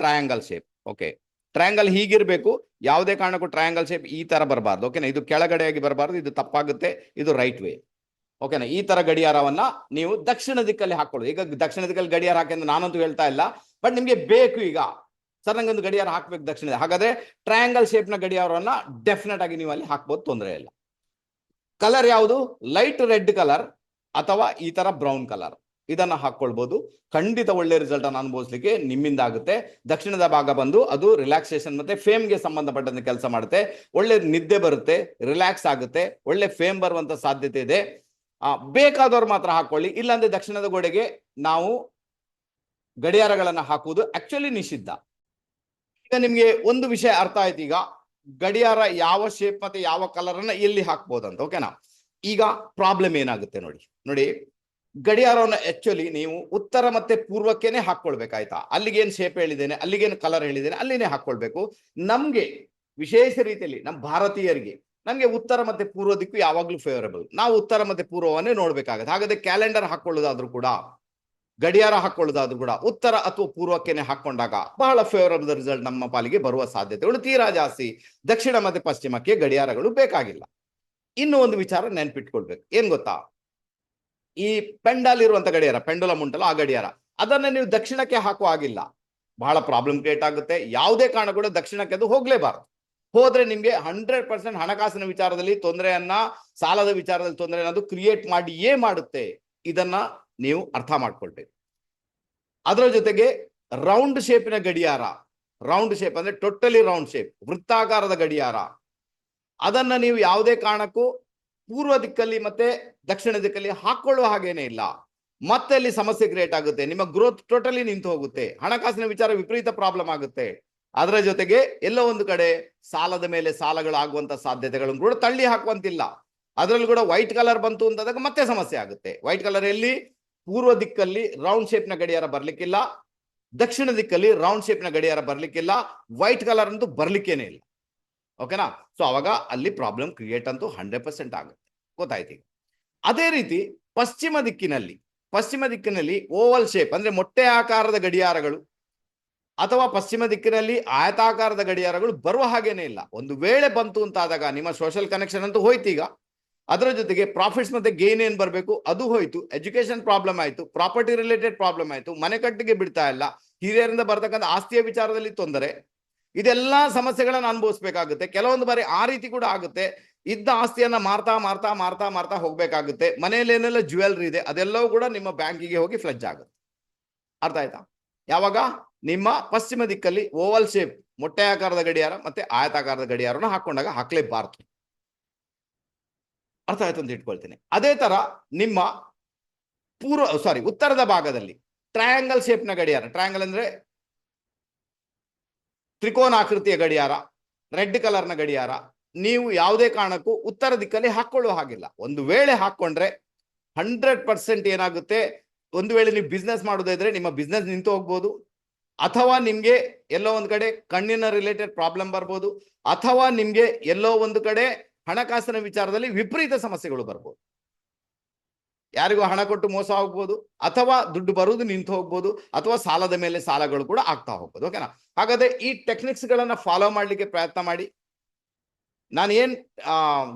ಟ್ರಯಾಂಗಲ್ ಶೇಪ್ ಓಕೆ ಟ್ರಯಾಂಗಲ್ ಹೀಗಿರಬೇಕು, ಯಾವುದೇ ಕಾರಣಕ್ಕೂ ಟ್ರಯಾಂಗಲ್ ಶೇಪ್ ಈ ತರ ಬರಬಾರ್ದು ಓಕೆನಾ ಇದು ಕೆಳಗಡೆಯಾಗಿ ಬರಬಾರ್ದು, ಇದು ತಪ್ಪಾಗುತ್ತೆ, ಇದು ರೈಟ್ ವೇ ಓಕೆನಾ ಈ ತರ ಗಡಿಯಾರವನ್ನ ನೀವು ದಕ್ಷಿಣ ದಿಕ್ಕಲ್ಲಿ ಹಾಕೊಳ್ಳಿ ಈಗ ದಕ್ಷಿಣ ದಿಕ್ಕಲ್ಲಿ ಗಡಿಯಾರ ಹಾಕಿ ನಾನಂತೂ ಹೇಳ್ತಾ ಇಲ್ಲ ಬಟ್ ನಿಮ್ಗೆ ಬೇಕು ಈಗ. ಸರ್, ನಂಗೆ ಒಂದು ಗಡಿಯಾರ ಹಾಕ್ಬೇಕು ದಕ್ಷಿಣ ಹಾಗಾದ್ರೆ ಟ್ರಯಾಂಗಲ್ ಶೇಪ್ನ ಗಡಿಯಾರವನ್ನ ಡೆಫಿನೆಟ್ ಆಗಿ ನೀವು ಅಲ್ಲಿ ಹಾಕ್ಬೋದು ತೊಂದರೆ ಇಲ್ಲ. ಕಲರ್ ಯಾವುದು? ಲೈಟ್ ರೆಡ್ ಕಲರ್ ಅಥವಾ ಈ ತರ ಬ್ರೌನ್ ಕಲರ್ ಇದನ್ನ ಹಾಕೊಳ್ಬಹುದು ಖಂಡಿತ ಒಳ್ಳೆ ರಿಸಲ್ಟ್ ಅನ್ನು ಅನುಭವಿಸ್ಲಿಕ್ಕೆ ನಿಮ್ಮಿಂದ ಆಗುತ್ತೆ. ದಕ್ಷಿಣದ ಭಾಗ ಬಂದು ಅದು ರಿಲ್ಯಾಕ್ಸೇಷನ್ ಮತ್ತೆ ಫೇಮ್ಗೆ ಸಂಬಂಧಪಟ್ಟಂತೆ ಕೆಲಸ ಮಾಡುತ್ತೆ. ಒಳ್ಳೆ ನಿದ್ದೆ ಬರುತ್ತೆ ರಿಲ್ಯಾಕ್ಸ್ ಆಗುತ್ತೆ, ಒಳ್ಳೆ ಫೇಮ್ ಬರುವಂತ ಸಾಧ್ಯತೆ ಇದೆ. ಆ, ಬೇಕಾದವ್ರು ಮಾತ್ರ ಹಾಕೊಳ್ಳಿ. ಇಲ್ಲಾಂದ್ರೆ ದಕ್ಷಿಣದ ಗೋಡೆಗೆ ನಾವು ಗಡಿಯಾರಗಳನ್ನ ಹಾಕುವುದು ಆಕ್ಚುಲಿ ನಿಷಿದ್ಧ. ಈಗ ನಿಮ್ಗೆ ಒಂದು ವಿಷಯ ಅರ್ಥ ಆಯ್ತು. ಈಗ ಗಡಿಯಾರ ಯಾವ ಶೇಪ್ ಮತ್ತೆ ಯಾವ ಕಲರ್ ಅನ್ನ ಎಲ್ಲಿ ಹಾಕ್ಬೋದಂತ ಓಕೆನಾ ಈಗ ಪ್ರಾಬ್ಲಮ್ ಏನಾಗುತ್ತೆ ನೋಡಿ. ನೋಡಿ ಗಡಿಯಾರವನ್ನು ಆಕ್ಚುಲಿ ನೀವು ಉತ್ತರ ಮತ್ತೆ ಪೂರ್ವಕ್ಕೆನೆ ಹಾಕೊಳ್ಬೇಕಾಯ್ತಾ ಅಲ್ಲಿಗೇನು ಶೇಪ್ ಹೇಳಿದ್ದೇನೆ, ಅಲ್ಲಿಗೇನು ಕಲರ್ ಹೇಳಿದ್ದೇನೆ, ಅಲ್ಲಿನೇ ಹಾಕೊಳ್ಬೇಕು ನಮ್ಗೆ ವಿಶೇಷ ರೀತಿಯಲ್ಲಿ ನಮ್ಮ ಭಾರತೀಯರಿಗೆ ನಮ್ಗೆ ಉತ್ತರ ಮತ್ತೆ ಪೂರ್ವ ದಿಕ್ಕು ಯಾವಾಗ್ಲೂ ಫೇವರಬಲ್ ನಾವು ಉತ್ತರ ಮತ್ತೆ ಪೂರ್ವವನ್ನೇ ನೋಡ್ಬೇಕಾಗತ್ತೆ. ಹಾಗಾದ್ರೆ ಕ್ಯಾಲೆಂಡರ್ ಹಾಕೊಳ್ಳೋದಾದ್ರೂ ಕೂಡ, ಗಡಿಯಾರ ಹಾಕೊಳ್ಳೋದಾದ್ರೂ ಕೂಡ, ಉತ್ತರ ಅಥವಾ ಪೂರ್ವಕ್ಕೆನೆ ಹಾಕೊಂಡಾಗ ಬಹಳ ಫೇವರಬಲ್ ರಿಸಲ್ಟ್ ನಮ್ಮ ಪಾಲಿಗೆ ಬರುವ ಸಾಧ್ಯತೆಗಳು ತೀರಾ ಜಾಸ್ತಿ ದಕ್ಷಿಣ ಮತ್ತೆ ಪಶ್ಚಿಮಕ್ಕೆ ಗಡಿಯಾರಗಳು ಬೇಕಾಗಿಲ್ಲ. ಇನ್ನೂ ಒಂದು ವಿಚಾರ ನೆನ್ಪಿಟ್ಕೊಳ್ಬೇಕು. ಏನ್ ಗೊತ್ತಾ? ಈ ಪೆಂಡಲ್ ಇರುವಂತ ಗಡಿಯಾರ, ಪೆಂಡುಲಮ್ ಉಂಟಲ್ಲ ಆ ಗಡಿಯಾರ, ಅದನ್ನ ನೀವು ದಕ್ಷಿಣಕ್ಕೆ ಹಾಕುವ ಆಗಿಲ್ಲ ಬಹಳ ಪ್ರಾಬ್ಲಮ್ ಕ್ರಿಯೇಟ್ ಆಗುತ್ತೆ. ಯಾವುದೇ ಕಾರಣ ಕೂಡ ದಕ್ಷಿಣಕ್ಕೆ ಅದು ಹೋಗ್ಲೇಬಾರದು. ಹೋದ್ರೆ ನಿಮ್ಗೆ ಹಂಡ್ರೆಡ್ ಪರ್ಸೆಂಟ್ ಹಣಕಾಸಿನ ವಿಚಾರದಲ್ಲಿ ತೊಂದರೆಯನ್ನ, ಸಾಲದ ವಿಚಾರದಲ್ಲಿ ತೊಂದರೆ ಅದು ಕ್ರಿಯೇಟ್ ಏ ಮಾಡುತ್ತೆ. ಇದನ್ನ ನೀವು ಅರ್ಥ ಮಾಡ್ಕೊಳ್ಬೇಕು. ಅದರ ಜೊತೆಗೆ ರೌಂಡ್ ಶೇಪಿನ ಗಡಿಯಾರ ರೌಂಡ್ ಶೇಪ್ ಅಂದ್ರೆ ಟೋಟಲಿ ರೌಂಡ್ ಶೇಪ್ ವೃತ್ತಾಕಾರದ ಗಡಿಯಾರ. ಅದನ್ನ ನೀವು ಯಾವುದೇ ಕಾರಣಕ್ಕೂ ಪೂರ್ವ ದಿಕ್ಕಲ್ಲಿ ಮತ್ತೆ ದಕ್ಷಿಣ ದಿಕ್ಕಲ್ಲಿ ಹಾಕೊಳ್ಳುವ ಹಾಗೇನೆ ಇಲ್ಲ. ಮತ್ತೆ ಅಲ್ಲಿ ಸಮಸ್ಯೆ ಕ್ರಿಯೇಟ್ ಆಗುತ್ತೆ. ನಿಮ್ಮ ಗ್ರೋತ್ ಟೋಟಲಿ ನಿಂತು ಹೋಗುತ್ತೆ. ಹಣಕಾಸಿನ ವಿಚಾರ ವಿಪರೀತ ಪ್ರಾಬ್ಲಮ್ ಆಗುತ್ತೆ. ಅದರ ಜೊತೆಗೆ ಎಲ್ಲೋ ಒಂದು ಕಡೆ ಸಾಲದ ಮೇಲೆ ಸಾಲಗಳಾಗುವಂತ ಸಾಧ್ಯತೆಗಳನ್ನು ಕೂಡ ತಳ್ಳಿ ಹಾಕುವಂತಿಲ್ಲ. ಅದರಲ್ಲಿ ಕೂಡ ವೈಟ್ ಕಲರ್ ಬಂತು ಅಂತಂದಾಗ ಮತ್ತೆ ಸಮಸ್ಯೆ ಆಗುತ್ತೆ. ವೈಟ್ ಕಲರ್ ಎಲ್ಲಿ ಪೂರ್ವ ದಿಕ್ಕಲ್ಲಿ ರೌಂಡ್ ಶೇಪ್ನ ಗಡಿಯಾರ ಬರ್ಲಿಕ್ಕಿಲ್ಲ. ದಕ್ಷಿಣ ದಿಕ್ಕಲ್ಲಿ ರೌಂಡ್ ಶೇಪ್ನ ಗಡಿಯಾರ ಬರ್ಲಿಕ್ಕಿಲ್ಲ. ವೈಟ್ ಕಲರ್ ಅಂತೂ ಬರ್ಲಿಕ್ಕೇನೆ ಇಲ್ಲ. ಓಕೆನಾ ಸೊ ಅವಾಗ ಅಲ್ಲಿ ಪ್ರಾಬ್ಲಮ್ ಕ್ರಿಯೇಟ್ ಅಂತೂ ಹಂಡ್ರೆಡ್ ಪರ್ಸೆಂಟ್ ಆಗುತ್ತೆ. ಗೊತ್ತಾಯ್ತು ಅದೇ ರೀತಿ ಪಶ್ಚಿಮ ದಿಕ್ಕಿನಲ್ಲಿ ಪಶ್ಚಿಮ ದಿಕ್ಕಿನಲ್ಲಿ ಓವಲ್ ಶೇಪ್ ಅಂದ್ರೆ ಮೊಟ್ಟೆ ಆಕಾರದ ಗಡಿಯಾರಗಳು ಅಥವಾ ಪಶ್ಚಿಮ ದಿಕ್ಕಿನಲ್ಲಿ ಆಯತಾಕಾರದ ಗಡಿಯಾರಗಳು ಬರುವ ಹಾಗೇನೇ ಇಲ್ಲ. ಒಂದು ವೇಳೆ ಬಂತು ಅಂತಾದಾಗ ನಿಮ್ಮ ಸೋಷಿಯಲ್ ಕನೆಕ್ಷನ್ ಅಂತೂ ಹೋಯ್ತು ಈಗ ಅದರ ಜೊತೆಗೆ ಪ್ರಾಫಿಟ್ಸ್ ಮತ್ತೆ ಗೇನ್ ಏನ್ ಬರಬೇಕು? ಅದು ಹೋಯ್ತು. ಎಜುಕೇಶನ್ ಪ್ರಾಬ್ಲಮ್ ಆಯ್ತು. ಪ್ರಾಪರ್ಟಿ ರಿಲೇಟೆಡ್ ಪ್ರಾಬ್ಲಮ್ ಆಯ್ತು. ಮನೆ ಕಟ್ಟಿಗೆ ಬಿಡ್ತಾ ಇಲ್ಲ. ಹಿರಿಯರಿಂದ ಬರ್ತಕ್ಕಂಥ ಆಸ್ತಿಯ ವಿಚಾರದಲ್ಲಿ ತೊಂದರೆ. ಇದೆಲ್ಲಾ ಸಮಸ್ಯೆಗಳನ್ನ ಅನುಭವಿಸ್ಬೇಕಾಗುತ್ತೆ. ಕೆಲವೊಂದು ಬಾರಿ ಆ ರೀತಿ ಕೂಡ ಆಗುತ್ತೆ. ಇದ್ದ ಆಸ್ತಿಯನ್ನ ಮಾರ್ತಾ ಮಾರ್ತಾ ಮಾರ್ತಾ ಮಾರ್ತಾ ಹೋಗ್ಬೇಕಾಗುತ್ತೆ. ಮನೆಯಲ್ಲಿ ಏನೆಲ್ಲ ಜ್ಯುವೆಲ್ರಿ ಇದೆ, ಅದೆಲ್ಲವೂ ಕೂಡ ನಿಮ್ಮ ಬ್ಯಾಂಕಿಗೆ ಹೋಗಿ ಫ್ಲಜ್ ಆಗುತ್ತೆ. ಅರ್ಥ ಆಯ್ತಾ? ಯಾವಾಗ? ನಿಮ್ಮ ಪಶ್ಚಿಮ ದಿಕ್ಕಲ್ಲಿ ಓವಲ್ ಶೇಪ್ ಮೊಟ್ಟೆ ಆಕಾರದ ಗಡಿಯಾರ ಮತ್ತೆ ಆಯತಾಕಾರದ ಗಡಿಯಾರನ ಹಾಕೊಂಡಾಗ ಹಾಕ್ಲೇಬಾರ್ದು. ಅರ್ಥ ಆಯ್ತು ಅಂತ ಇಟ್ಕೊಳ್ತೀನಿ. ಅದೇ ತರ ನಿಮ್ಮ ಪೂರ್ವ ಸಾರಿ ಉತ್ತರದ ಭಾಗದಲ್ಲಿ ಟ್ರಯಾಂಗಲ್ ಶೇಪ್ನ ಗಡಿಯಾರ. ಟ್ರಯಾಂಗಲ್ ಅಂದ್ರೆ ತ್ರಿಕೋನಾಕೃತಿಯ ಗಡಿಯಾರ, ರೆಡ್ ಕಲರ್ನ ಗಡಿಯಾರ, ನೀವು ಯಾವುದೇ ಕಾರಣಕ್ಕೂ ಉತ್ತರ ದಿಕ್ಕಲ್ಲಿ ಹಾಕೊಳ್ಳುವ ಹಾಗಿಲ್ಲ. ಒಂದು ವೇಳೆ ಹಾಕೊಂಡ್ರೆ ಹಂಡ್ರೆಡ್ ಪರ್ಸೆಂಟ್ ಏನಾಗುತ್ತೆ? ಒಂದು ವೇಳೆ ನೀವು ಬಿಸ್ನೆಸ್ ಮಾಡೋದಿದ್ರೆ ನಿಮ್ಮ ಬಿಸ್ನೆಸ್ ನಿಂತು ಹೋಗ್ಬೋದು. ಅಥವಾ ನಿಮ್ಗೆ ಎಲ್ಲೋ ಒಂದು ಕಡೆ ಕಣ್ಣಿನ ರಿಲೇಟೆಡ್ ಪ್ರಾಬ್ಲಮ್ ಬರ್ಬೋದು. ಅಥವಾ ನಿಮ್ಗೆ ಎಲ್ಲೋ ಒಂದು ಕಡೆ ಹಣಕಾಸಿನ ವಿಚಾರದಲ್ಲಿ ವಿಪರೀತ ಸಮಸ್ಯೆಗಳು ಬರ್ಬೋದು. ಯಾರಿಗೂ ಹಣ ಕೊಟ್ಟು ಮೋಸ ಹೋಗ್ಬೋದು ಅಥವಾ ದುಡ್ಡು ಬರುವುದು ನಿಂತು ಹೋಗ್ಬೋದು ಅಥವಾ ಸಾಲದ ಮೇಲೆ ಸಾಲಗಳು ಕೂಡ ಆಗ್ತಾ ಹೋಗ್ಬೋದು ಓಕೆನಾ ಹಾಗಾದ್ರೆ ಈ ಟೆಕ್ನಿಕ್ಸ್ ಗಳನ್ನ ಫಾಲೋ ಮಾಡ್ಲಿಕ್ಕೆ ಪ್ರಯತ್ನ ಮಾಡಿ. ನಾನು ಏನ್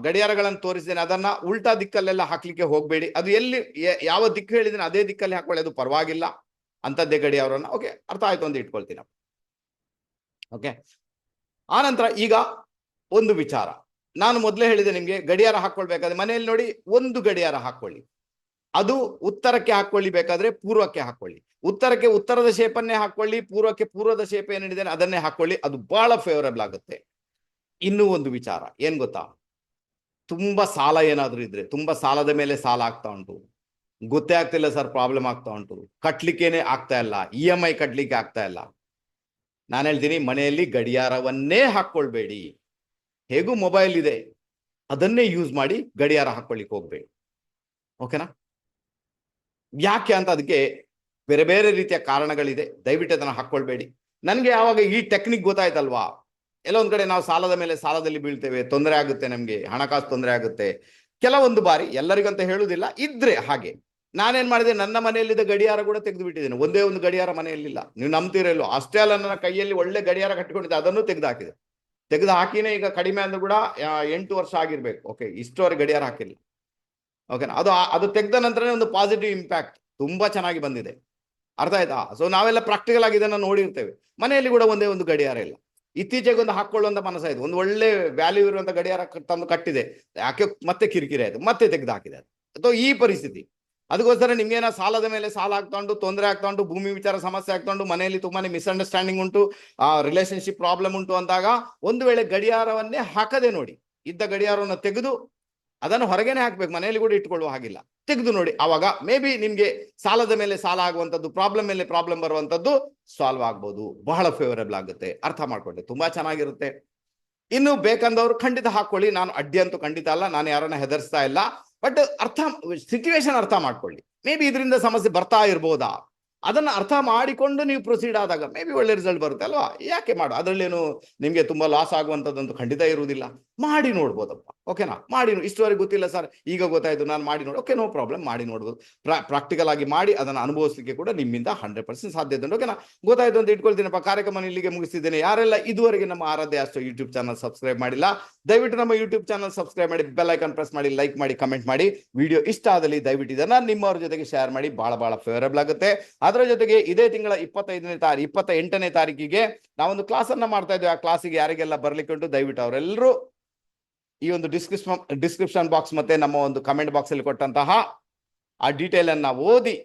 ಗಡಿಯಾರಗಳನ್ನು ತೋರಿಸಿದ್ದೇನೆ, ಅದನ್ನ ಉಲ್ಟಾ ದಿಕ್ಕಲ್ಲೆಲ್ಲ ಹಾಕ್ಲಿಕ್ಕೆ ಹೋಗ್ಬೇಡಿ. ಅದು ಎಲ್ಲಿ ಯಾವ ದಿಕ್ಕು ಹೇಳಿದ್ರೆ ಅದೇ ದಿಕ್ಕಲ್ಲಿ ಹಾಕೊಳ್ಳಿ, ಅದು ಪರವಾಗಿಲ್ಲ. ಅಂತದ್ದೇ ಗಡಿಯಾರವನ್ನ ಓಕೆ ಅರ್ಥ ಆಯ್ತು ಅಂತ ಇಟ್ಕೊಳ್ತೀನಿ ಓಕೆ ಆನಂತರ ಈಗ ಒಂದು ವಿಚಾರ. ನಾನು ಮೊದಲೇ ಹೇಳಿದೆ ನಿಮ್ಗೆ ಗಡಿಯಾರ ಹಾಕೊಳ್ಬೇಕಾದ್ರೆ ಮನೆಯಲ್ಲಿ ನೋಡಿ ಒಂದು ಗಡಿಯಾರ ಹಾಕೊಳ್ಳಿ ಅದು ಉತ್ತರಕ್ಕೆ ಹಾಕೊಳ್ಳಿ ಬೇಕಾದ್ರೆ ಪೂರ್ವಕ್ಕೆ ಹಾಕೊಳ್ಳಿ. ಉತ್ತರಕ್ಕೆ ಉತ್ತರದ ಶೇಪನ್ನೇ ಹಾಕೊಳ್ಳಿ, ಪೂರ್ವಕ್ಕೆ ಪೂರ್ವದ ಶೇಪ್ ಏನಿದೆ ಅದನ್ನೇ ಹಾಕೊಳ್ಳಿ, ಅದು ಬಹಳ ಫೇವರಬಲ್ ಆಗುತ್ತೆ. ಇನ್ನೂ ಒಂದು ವಿಚಾರ, ಏನ್ ಗೊತ್ತಾ? ತುಂಬಾ ಸಾಲ ಏನಾದ್ರೂ ಇದ್ರೆ, ತುಂಬಾ ಸಾಲದ ಮೇಲೆ ಸಾಲ ಆಗ್ತಾ ಉಂಟು. ಗೊತ್ತೇ ಆಗ್ತಿಲ್ಲ ಸರ್ ಪ್ರಾಬ್ಲಮ್ ಆಗ್ತಾ ಉಂಟು. ಕಟ್ಲಿಕ್ಕೇನೆ ಆಗ್ತಾ ಇಲ್ಲ ಇ ಎಂ ಐ ಕಟ್ಲಿಕ್ಕೆ ಆಗ್ತಾ ಇಲ್ಲ. ನಾನು ಹೇಳ್ತೀನಿ, ಮನೆಯಲ್ಲಿ ಗಡಿಯಾರವನ್ನೇ ಹಾಕೊಳ್ಬೇಡಿ. ಹೇಗೂ ಮೊಬೈಲ್ ಇದೆ, ಅದನ್ನೇ ಯೂಸ್ ಮಾಡಿ ಗಡಿಯಾರ ಹಾಕೊಳ್ಳಿಕ್ಕೆ ಹೋಗ್ಬೇಡಿ. ಓಕೆನಾ ಯಾಕೆ ಅಂತ ಅದಕ್ಕೆ ಬೇರೆ ಬೇರೆ ರೀತಿಯ ಕಾರಣಗಳಿದೆ. ದಯವಿಟ್ಟು ಅದನ್ನು ಹಾಕ್ಕೊಳ್ಬೇಡಿ ನನಗೆ ಯಾವಾಗ ಈ ಟೆಕ್ನಿಕ್ ಗೊತ್ತಾಯ್ತಲ್ವಾ? ಕೆಲವೊಂದು ಕಡೆ ನಾವು ಸಾಲದ ಮೇಲೆ ಸಾಲದಲ್ಲಿ ಬೀಳ್ತೇವೆ. ತೊಂದರೆ ಆಗುತ್ತೆ ನಮ್ಗೆ, ಹಣಕಾಸು ತೊಂದರೆ ಆಗುತ್ತೆ. ಕೆಲವೊಂದು ಬಾರಿ ಎಲ್ಲರಿಗಂತ ಹೇಳುವುದಿಲ್ಲ, ಇದ್ರೆ ಹಾಗೆ. ನಾನೇನ್ ಮಾಡಿದೆ? ನನ್ನ ಮನೆಯಲ್ಲಿದ್ದ ಗಡಿಯಾರ ಕೂಡ ತೆಗೆದು ಬಿಟ್ಟಿದ್ದೇನೆ ಒಂದೇ ಒಂದು ಗಡಿಯಾರ ಮನೆಯಲ್ಲಿಲ್ಲ. ನೀವು ನಂಬ್ತಿರಲ್ಲೋ ಅಷ್ಟೇ ಅಲ್ಲ, ನನ್ನ ಕೈಯಲ್ಲಿ ಒಳ್ಳೆ ಗಡಿಯಾರ ಕಟ್ಟಿಕೊಂಡಿದ್ದೆ. ಅದನ್ನು ತೆಗೆದು ಹಾಕಿದೆ ತೆಗೆದು ಹಾಕಿನೇ ಈಗ ಕಡಿಮೆ ಅಂದ್ರೂ ಕೂಡ ಎಂಟು ವರ್ಷ ಆಗಿರ್ಬೇಕು. ಓಕೆ ಇಷ್ಟುವರೆಗೆ ಗಡಿಯಾರ ಹಾಕಿಲ್ಲ ಓಕೆನಾ ಅದು ಅದು ತೆಗೆದ ನಂತರನೇ ಒಂದು ಪಾಸಿಟಿವ್ ಇಂಪ್ಯಾಕ್ಟ್ ತುಂಬಾ ಚೆನ್ನಾಗಿ ಬಂದಿದೆ. ಅರ್ಥ ಆಯ್ತಾ? ಸೊ ನಾವೆಲ್ಲ ಪ್ರಾಕ್ಟಿಕಲ್ ಆಗಿ ಇದನ್ನ ನೋಡಿರ್ತೇವೆ. ಮನೆಯಲ್ಲಿ ಕೂಡ ಒಂದೇ ಒಂದು ಗಡಿಯಾರ ಇಲ್ಲ. ಇತ್ತೀಚೆಗೆ ಒಂದು ಹಾಕೊಳ್ಳುವಂತ ಮನಸ್ಸಾಯ್ತು. ಒಂದು ಒಳ್ಳೆ ವ್ಯಾಲ್ಯೂ ಇರುವಂತ ಗಡಿಯಾರ ತಂದು ಕಟ್ಟಿದೆ. ಯಾಕೆ? ಮತ್ತೆ ಕಿರಿಕಿರಿ ಆಯ್ತು. ಮತ್ತೆ ತೆಗೆದು ಹಾಕಿದೆ ಅದು. ಅಥವಾ ಈ ಪರಿಸ್ಥಿತಿ. ಅದಕ್ಕೋಸ್ಕರ ನಿಮ್ಗೇನ ಸಾಲದ ಮೇಲೆ ಸಾಲ ಆಗ್ತಾ ತೊಂದರೆ ಆಗ್ತಾ ಭೂಮಿ ವಿಚಾರ ಸಮಸ್ಯೆ ಆಗ್ತಾ ಮನೆಯಲ್ಲಿ ತುಂಬಾನೇ ಮಿಸ್ಅಂಡರ್ಸ್ಟ್ಯಾಂಡಿಂಗ್ ಉಂಟು, ಆ ರಿಲೇಶನ್ಶಿಪ್ ಪ್ರಾಬ್ಲಮ್ ಉಂಟು ಅಂದಾಗ ಒಂದು ವೇಳೆ ಗಡಿಯಾರವನ್ನೇ ಹಾಕದೆ ನೋಡಿ, ಇದ್ದ ಗಡಿಯಾರವನ್ನು ತೆಗೆದು ಅದನ್ನು ಹೊರಗೇನೆ ಹಾಕ್ಬೇಕು, ಮನೆಯಲ್ಲಿ ಕೂಡ ಇಟ್ಕೊಳ್ಳುವ ಹಾಗಿಲ್ಲ. ತೆಗೆದು ನೋಡಿ, ಅವಾಗ ಮೇ ಬಿ ನಿಮ್ಗೆ ಸಾಲದ ಮೇಲೆ ಸಾಲ ಆಗುವಂತದ್ದು ಪ್ರಾಬ್ಲಮ್ ಮೇಲೆ ಪ್ರಾಬ್ಲಮ್ ಬರುವಂತದ್ದು ಸಾಲ್ವ್ ಆಗ್ಬೋದು. ಬಹಳ ಫೇವರೇಬಲ್ ಆಗುತ್ತೆ. ಅರ್ಥ ಮಾಡ್ಕೊಂಡೆ, ತುಂಬಾ ಚೆನ್ನಾಗಿರುತ್ತೆ. ಇನ್ನು ಬೇಕಂದವ್ರು ಖಂಡಿತ ಹಾಕೊಳ್ಳಿ ನಾನು ಅಡ್ಡಿ ಅಂತೂ ಖಂಡಿತ ಅಲ್ಲ, ನಾನು ಯಾರನ್ನ ಹೆದರ್ಸ್ತಾ ಇಲ್ಲ. ಬಟ್ ಅರ್ಥ ಸಿಚುವೇಶನ್ ಅರ್ಥ ಮಾಡ್ಕೊಳ್ಳಿ. ಮೇ ಬಿ ಇದರಿಂದ ಸಮಸ್ಯೆ ಬರ್ತಾ ಇರ್ಬೋದಾ? ಅದನ್ನ ಅರ್ಥ ಮಾಡಿಕೊಂಡು ನೀವು ಪ್ರೊಸೀಡ್ ಆದಾಗ ಮೇ ಬಿ ಒಳ್ಳೆ ರಿಸಲ್ಟ್ ಬರುತ್ತೆ ಅಲ್ವಾ? ಯಾಕೆ ಮಾಡು? ಅದರಲ್ಲೇನು ನಿಮ್ಗೆ ತುಂಬಾ ಲಾಸ್ ಆಗುವಂಥದ್ದಂತೂ ಖಂಡಿತ ಇರುವುದಿಲ್ಲ. ಮಾಡಿ ನೋಡ್ಬೋದಪ್ಪ. ಓಕೆನಾ ಮಾಡಿ ಇಷ್ಟುವರೆಗೆ ಗೊತ್ತಿಲ್ಲ ಸರ್ ಈಗ ಗೊತ್ತಾಯ್ತು, ನಾನು ಮಾಡಿ ನೋಡಿ ಓಕೆ ನೋ ಪ್ರಾಬ್ಲಮ್ ಮಾಡಿ ನೋಡ್ಬೋದು. ಪ್ರಾಕ್ಟಿಕಲ್ ಆಗಿ ಮಾಡಿ ಅದನ್ನು ಅನುಭವಿಸಲಿಕ್ಕೆ ಕೂಡ ನಿಮ್ಮಿಂದ ಹಂಡ್ರೆಡ್ ಪರ್ಸೆಂಟ್ ಸಾಧ್ಯ ಇದೆ ಓಕೆನಾ ಗೊತ್ತಾಯ್ತು ಅಂತ ಇಟ್ಕೊಳ್ತೀನಪ್ಪ. ಕಾರ್ಯಕ್ರಮ ಇಲ್ಲಿಗೆ ಮುಗಿಸ್ತಿದ್ದೇನೆ. ಯಾರೆಲ್ಲ ಇದುವರೆಗೆ ನಮ್ಮ ಆರಾಧ್ಯ ಅಷ್ಟು ಯೂಟ್ಯೂಬ್ ಚಾನಲ್ ಸಬ್ಸ್ಕ್ರೈಬ್ ಮಾಡಿಲ್ಲ, ದಯವಿಟ್ಟು ನಮ್ಮ ಯೂಟ್ಯೂಬ್ ಚಾನಲ್ ಸಬ್ಸ್ಕ್ರೈಬ್ ಮಾಡಿ ಬೆಲ್ ಐಕನ್ ಪ್ರೆಸ್ ಮಾಡಿ ಲೈಕ್ ಮಾಡಿ ಕಮೆಂಟ್ ಮಾಡಿ. ವಿಡಿಯೋ ಇಷ್ಟ ಆದಲ್ಲಿ ದಯವಿಟ್ಟು ಇದನ್ನ ನಿಮ್ಮವ್ರ ಜೊತೆಗೆ ಶೇರ್ ಮಾಡಿ. ಬಹಳ ಬಹಳ ಫೇವರಬಲ್ ಆಗುತ್ತೆ. ಅದರ ಜೊತೆಗೆ ಇದೇ ತಿಂಗಳ ಇಪ್ಪತ್ತೈದನೇ ತಾರೀಕು ಇಪ್ಪತ್ತ ಎಂಟನೇ ತಾರೀಕಿಗೆ ನಾವೊಂದು ಕ್ಲಾಸ್ ಅನ್ನ ಮಾಡ್ತಾ ಇದ್ದೇವೆ. ಆ ಕ್ಲಾಸಿಗೆ ಯಾರಿಗೆಲ್ಲ ಬರ್ಲಿಕ್ಕೆ ಉಂಟು, ದಯವಿಟ್ಟು ಅವರೆಲ್ಲರೂ ಈ ಒಂದು ಡಿಸ್ಕ್ರಿಪ್ಷನ್ ಡಿಸ್ಕ್ರಿಪ್ಷನ್ ಬಾಕ್ಸ್ ಮತ್ತೆ ನಮ್ಮ ಒಂದು ಕಮೆಂಟ್ ಬಾಕ್ಸ್ ಅಲ್ಲಿ ಕೊಟ್ಟಂತಹ ಆ ಡೀಟೇಲ್ ಅನ್ನ ಓದಿ,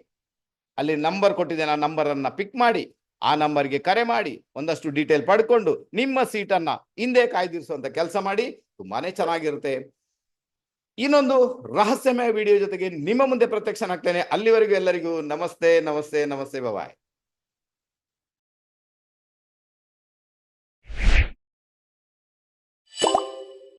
ಅಲ್ಲಿ ನಂಬರ್ ಕೊಟ್ಟಿದ್ದೇನೆ ಆ ನಂಬರ್ ಅನ್ನ ಪಿಕ್ ಮಾಡಿ, ಆ ನಂಬರ್ಗೆ ಕರೆ ಮಾಡಿ, ಒಂದಷ್ಟು ಡೀಟೇಲ್ ಪಡ್ಕೊಂಡು, ನಿಮ್ಮ ಸೀಟನ್ನ ಹಿಂದೆ ಕಾಯ್ದಿರಿಸುವಂತ ಕೆಲಸ ಮಾಡಿ, ತುಂಬಾನೇ ಚೆನ್ನಾಗಿರುತ್ತೆ. ಇನ್ನೊಂದು ರಹಸ್ಯಮಯ ವಿಡಿಯೋ ಜೊತೆಗೆ ನಿಮ್ಮ ಮುಂದೆ ಪ್ರತ್ಯಕ್ಷನಾಗ್ತೇನೆ. ಅಲ್ಲಿವರೆಗೂ ಎಲ್ಲರಿಗೂ ನಮಸ್ತೆ ನಮಸ್ತೆ ನಮಸ್ತೆ ಬಾಯ್